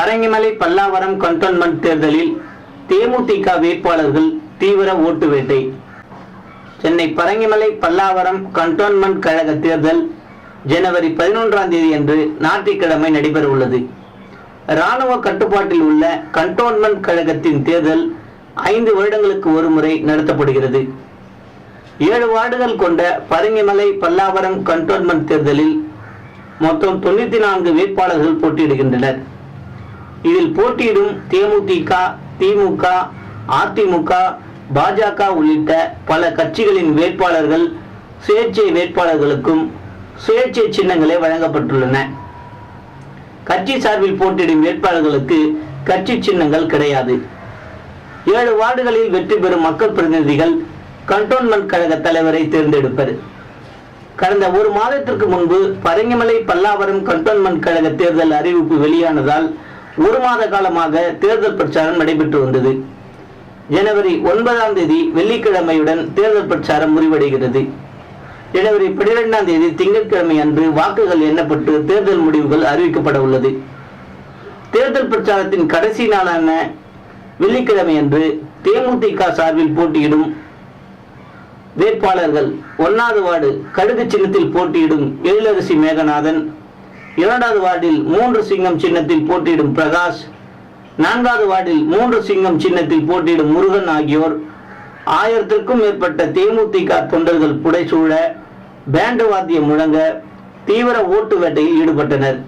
Parangimalai Pallavaram cantonment தேர்தலில் தேமுதிக வேட்பாளர்கள் தீவிர ஓட்டு வேட்டை. சென்னை பரங்கிமலை பல்லாவரம் கண்டோன்மெண்ட் கழக தேர்தல் ஜனவரி பதினொன்றாம் தேதி அன்று ஞாயிற்றுக்கிழமை நடைபெறவுள்ளது. இராணுவ கட்டுப்பாட்டில் உள்ள கண்டோன்மெண்ட் கழகத்தின் தேர்தல் ஐந்து வருடங்களுக்கு ஒருமுறை நடத்தப்படுகிறது. ஏழு வார்டுகள் கொண்ட பரங்கிமலை பல்லாவரம் கண்டோன்மெண்ட் தேர்தலில் மொத்தம் தொண்ணூத்தி நான்கு வேட்பாளர்கள் போட்டியிடுகின்றனர். இதில் போட்டியிடும் தேமுதிக திமுக அதிமுக பாஜக உள்ளிட்ட பல கட்சிகளின் வேட்பாளர்கள் சுயேட்சை வேட்பாளர்களுக்கும் சுயேட்சை சின்னங்களே வழங்கப்பட்டுள்ளன. கட்சி சார்பில் போட்டியிடும் வேட்பாளர்களுக்கு கட்சி சின்னங்கள் கிடையாது. ஏழு வார்டுகளில் வெற்றி பெறும் மக்கள் பிரதிநிதிகள் கண்டோன்மெண்ட் கழக தலைவரை தேர்ந்தெடுப்பர். கடந்த ஒரு மாதத்திற்கு முன்பு பரங்கிமலை பல்லாவரம் கண்டோன்மெண்ட் கழக தேர்தல் அறிவிப்பு வெளியானதால் ஒரு மாத காலமாக தேர்தல் பிரச்சாரம் நடைபெற்று வந்தது. ஜனவரி ஒன்பதாம் தேதி வெள்ளிக்கிழமையுடன் தேர்தல் பிரச்சாரம் முடிவடைகிறது. ஜனவரி பனிரெண்டாம் தேதி திங்கட்கிழமை அன்று வாக்குகள் எண்ணப்பட்டு தேர்தல் முடிவுகள் அறிவிக்கப்பட உள்ளது. தேர்தல் பிரச்சாரத்தின் கடைசி நாளான வெள்ளிக்கிழமை அன்று தேமுதிக சார்பில் போட்டியிடும் வேட்பாளர்கள் ஒன்னாவது வார்டு கடுகு சின்னத்தில் போட்டியிடும் எழிலரசி மேகநாதன் இரண்டாவது வார்டில் மூன்று சிங்கம் சின்னத்தில் போட்டியிடும் பிரகாஷ் நான்காவது வார்டில் மூன்று சிங்கம் சின்னத்தில் போட்டியிடும் முருகன் ஆகியோர் ஆயிரத்திற்கும் மேற்பட்ட தேமுதிக தொண்டர்கள் புடைசூழ பேண்டு வாத்தியம் முழங்க தீவிர ஓட்டு வேட்டையில் ஈடுபட்டனர்.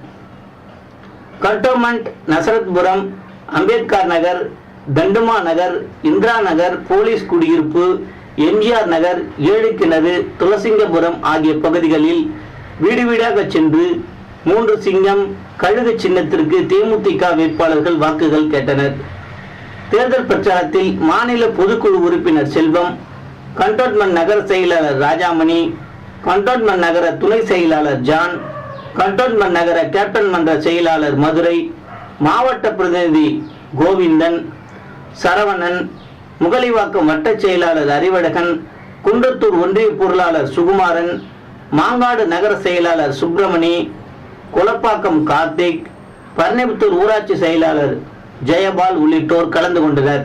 கண்டோன்மெண்ட் நசரத்புரம் அம்பேத்கர் நகர் தண்டுமா நகர் இந்திரா நகர் போலீஸ் குடியிருப்பு எம்ஜிஆர் நகர் ஏழு கிணறு துளசிங்கபுரம் ஆகிய பகுதிகளில் வீடு வீடாக சென்று மூன்று சிங்கம் கழுகு சின்னத்திற்கு தேமுதிக வேட்பாளர்கள் வாக்குகள் கேட்டனர். தேர்தல் பிரச்சாரத்தில் மாநில பொதுக்குழு உறுப்பினர் செல்வம் கண்டோன்மெண்ட் நகர செயலாளர் ராஜாமணி கண்டோன்மெண்ட் நகர துணை செயலாளர் ஜான் கண்டோன்மெண்ட் நகர கேப்டன் மன்ற செயலாளர் மதுரை மாவட்ட பிரதிநிதி கோவிந்தன் சரவணன் முகலிவாக்கம் வட்டச் செயலாளர் அறிவழகன் குன்றத்தூர் ஒன்றிய பொருளாளர் சுகுமாரன் மாங்காடு நகர செயலாளர் சுப்பிரமணி குலப்பாக்கம் கார்த்திக் பர்ணிபுத்தூர் ஊராட்சி செயலாளர் ஜெயபால் உள்ளிட்டோர் கலந்து கொண்டனர்.